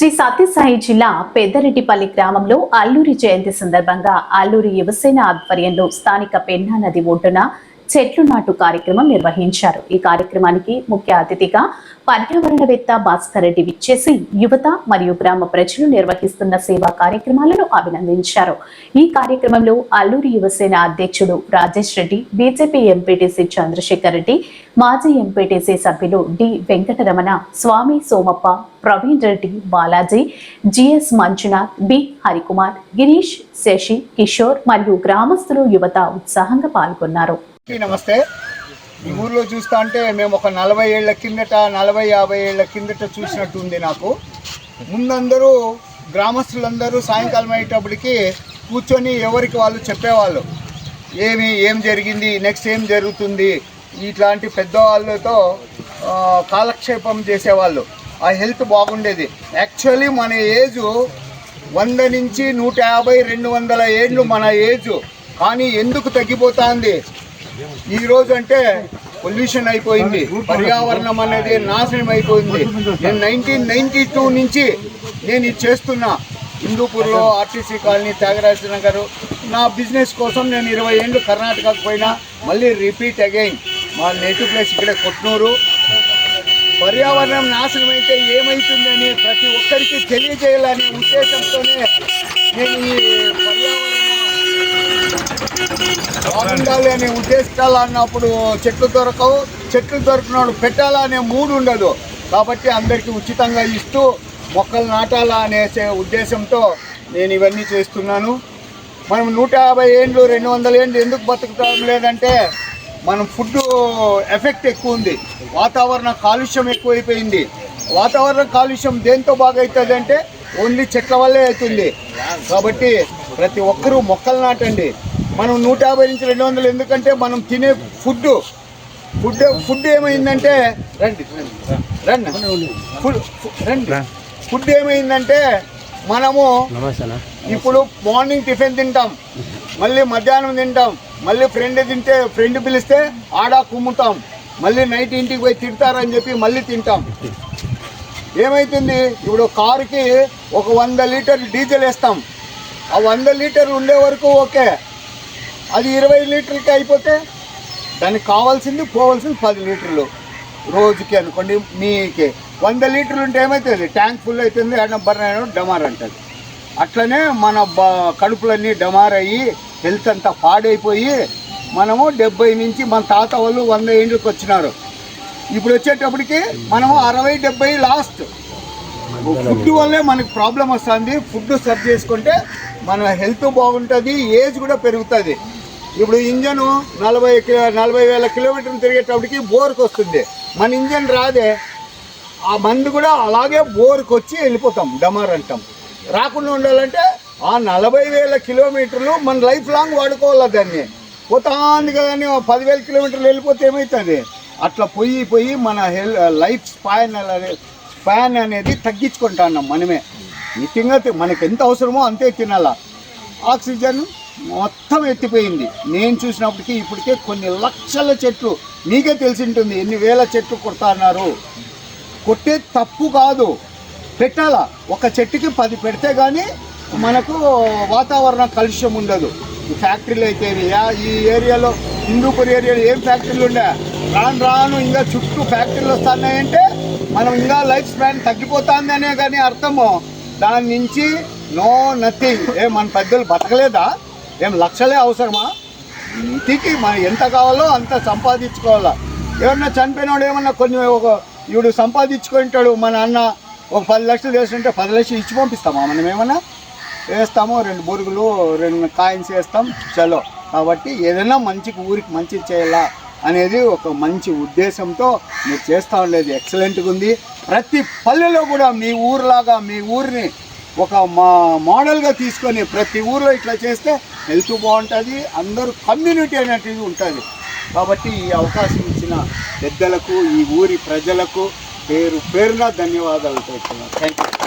శ్రీ సత్యసాయి జిల్లా పెద్దరెడ్డిపల్లి గ్రామంలో అల్లూరి జయంతి సందర్భంగా అల్లూరి యువసేన ఆధ్వర్యంలో స్థానిక పెన్నా నది ఒడ్డున చెట్లు నాటు కార్యక్రమం నిర్వహించారు. ఈ కార్యక్రమానికి ముఖ్య అతిథిగా పర్యావరణవేత్త భాస్కర్ రెడ్డి విచ్చేసి యువత మరియు గ్రామ ప్రజలు నిర్వహిస్తున్న సేవా కార్యక్రమాలను అభినందించారు. ఈ కార్యక్రమంలో అల్లూరి యువసేన అధ్యక్షుడు రాజేష్ రెడ్డి బీజేపీ ఎంపీటీసీ చంద్రశేఖర్ రెడ్డి మాజీ ఎంపీటీసీ సభ్యులు D Venkataramana Swamy Somappa Praveen Reddy Balaji GS Manjunath B Harikumar Girish Shashi Kishore మరియు గ్రామస్తులు యువత ఉత్సాహంగా పాల్గొన్నారు. నమస్తే. ఈ ఊర్లో చూస్తా అంటే మేము ఒక నలభై ఏళ్ళ కిందట నలభై యాభై ఏళ్ళ కిందట చూసినట్టు ఉంది నాకు. ముందందరూ గ్రామస్తులందరూ సాయంకాలం అయ్యేటప్పటికి కూర్చొని ఎవరికి వాళ్ళు చెప్పేవాళ్ళు. ఏమి ఏం జరిగింది నెక్స్ట్ ఏం జరుగుతుంది? ఇట్లాంటి పెద్దవాళ్ళతో కాలక్షేపం చేసేవాళ్ళు. ఆ హెల్త్ బాగుండేది. యాక్చువల్లీ మన ఏజ్ వంద నుంచి నూట యాభై రెండు వందల ఏళ్ళు మన ఏజ్. కానీ ఎందుకు తగ్గిపోతుంది? ఈ రోజు అంటే పొల్యూషన్ అయిపోయింది. పర్యావరణం అనేది నాశనం అయిపోయింది. నేను నైన్టీన్ నైన్టీ టూ నుంచి నేను ఇది చేస్తున్నా. హిందూపూర్లో ఆర్టీసీ కాలనీ త్యాగరాజ నగర్. నా బిజినెస్ కోసం నేను ఇరవై ఏళ్ళు కర్ణాటకకు పోయినా మళ్ళీ రిపీట్ అగైన్ మా నేటివ్ ప్లేస్ ఇక్కడే కొట్నూరు. పర్యావరణం నాశనం అయితే ఏమవుతుందని ప్రతి ఒక్కరికి తెలియజేయాలనే ఉద్దేశంతోనే నేను ఈ ఉండాలి అనే ఉద్దేశాలు అన్నప్పుడు చెట్లు దొరకవు చెట్లు దొరికినప్పుడు పెట్టాలా అనే మూడు ఉండదు. కాబట్టి అందరికీ ఉచితంగా ఇస్తూ మొక్కలు నాటాలా అనే ఉద్దేశంతో నేను ఇవన్నీ చేస్తున్నాను. మనం నూట యాభై ఏండ్లు రెండు వందల ఏండ్లు ఎందుకు బతుకుతాం? లేదంటే మనం ఫుడ్ ఎఫెక్ట్ ఎక్కువ ఉంది. వాతావరణ కాలుష్యం ఎక్కువైపోయింది. వాతావరణ కాలుష్యం దేంతో బాగా అవుతుంది అంటే ఓన్లీ చెట్ల వల్లే అవుతుంది కాబట్టి ప్రతి ఒక్కరూ మొక్కలు నాటండి. మనం నూట యాభై నుంచి రెండు వందలు ఎందుకంటే మనం తినే ఫుడ్ ఫుడ్ ఫుడ్ ఏమైందంటే రండి రండి. ఫుడ్ రండి. ఫుడ్ ఏమైందంటే మనము ఇప్పుడు మార్నింగ్ టిఫిన్ తింటాం మళ్ళీ మధ్యాహ్నం తింటాం మళ్ళీ ఫ్రెండ్ తింటే ఫ్రెండ్ పిలిస్తే ఆడ కుమ్ముతాం మళ్ళీ నైట్ ఇంటికి పోయి తిడతారని చెప్పి మళ్ళీ తింటాం. ఏమైతుంది? ఇప్పుడు కారుకి ఒక వంద లీటర్ డీజిల్ వేస్తాం. ఆ వంద లీటర్లు ఉండే వరకు ఓకే. అది ఇరవై లీటర్లకి అయిపోతే దానికి కావాల్సింది పోవాల్సింది పది లీటర్లు. రోజుకి అనుకోండి మీకే. వంద లీటర్లు ఉంటే ఏమవుతుంది ట్యాంక్ ఫుల్ అవుతుంది అన్నబ్బర్ డమార్ అంటుంది. అట్లనే మన బ కడుపులన్నీ డమార్ అయ్యి హెల్త్ అంతా పాడైపోయి మనము డెబ్బై నుంచి మన తాత వాళ్ళు వంద ఏండ్లకు వచ్చినారు. ఇప్పుడు వచ్చేటప్పటికి మనము అరవై డెబ్బై లాస్ట్. ఫుడ్ వల్లే మనకి ప్రాబ్లం వస్తుంది. ఫుడ్ సర్చ్ చేసుకుంటే మన హెల్త్ బాగుంటుంది ఏజ్ కూడా పెరుగుతుంది. ఇప్పుడు ఇంజను నలభై కి- నలభై వేల కిలోమీటర్లు తిరిగేటప్పటికి బోర్కి వస్తుంది మన ఇంజన్ రాదే ఆ మందు కూడా అలాగే బోర్కి వచ్చి వెళ్ళిపోతాం డమార్ అంటాం. రాకుండా ఉండాలంటే ఆ నలభై వేల కిలోమీటర్లు మన లైఫ్ లాంగ్ వాడుకోవాలి దాన్ని. పోతాంది కదని పదివేల కిలోమీటర్లు వెళ్ళిపోతే ఏమవుతుంది అట్లా పోయి పోయి మన హెల్ లైఫ్ స్పాన్ స్పాన్ అనేది తగ్గించుకుంటున్నాం మనమే. నిత్యంగా తి- మనకి ఎంత అవసరమో అంతే తినాలా. ఆక్సిజన్ మొత్తం ఎత్తిపోయింది. నేను చూసినప్పటికీ ఇప్పటికే కొన్ని లక్షల చెట్లు మీకే తెలిసి ఉంటుంది ఎన్ని వేల చెట్లు కొడతాన్నారు కొట్టే తప్పు కాదు. పెట్టాలా. ఒక చెట్టుకి పది పెడితే కానీ మనకు వాతావరణ కాలుష్యం ఉండదు. ఫ్యాక్టరీలు అయితే యా- ఈ ఏరియాలో హిందూపూర్ ఏరియాలో ఏం ఫ్యాక్టరీలు ఉండే? రాను రాను ఇంకా చుట్టూ ఫ్యాక్టరీలు వస్తున్నాయంటే మనం ఇంకా లైఫ్ స్పాన్ తగ్గిపోతుందనే కానీ అర్థము. దాని నుంచి నో నథింగ్. ఏ మన పెద్దలు బతకలేదా? ఏం లక్షలే అవసరమా? ఇంటికి మనం ఎంత కావాలో అంత సంపాదించుకోవాలా. ఎవరన్నా చనిపోయినోడు ఏమన్నా కొన్ని ఒక ఇవిడు సంపాదించుకుంటాడు మన అన్న ఒక పది లక్షలు వేస్తుంటే పది లక్షలు ఇచ్చి పంపిస్తామా? మనం ఏమన్నా? వేస్తాము రెండు బొరుగులు రెండు కాయిన్స్ వేస్తాం చలో. కాబట్టి ఏదైనా మంచికి ఊరికి మంచి చేయాలా అనేది ఒక మంచి ఉద్దేశంతో మీరు చేస్తూ ఉండేది. ఎక్సలెంట్గా ఉంది. ప్రతి పల్లెలో కూడా మీ ఊరిలాగా మీ ఊరిని ఒక మా మోడల్గా తీసుకొని ప్రతి ఊర్లో ఇట్లా చేస్తే హెల్త్ బాగుంటుంది అందరూ కమ్యూనిటీ అనేటిది ఉంటుంది. కాబట్టి ఈ అవకాశం ఇచ్చిన పెద్దలకు ఈ ఊరి ప్రజలకు పేరు పేరున ధన్యవాదాలు తెలుపుతున్నాను. Thank you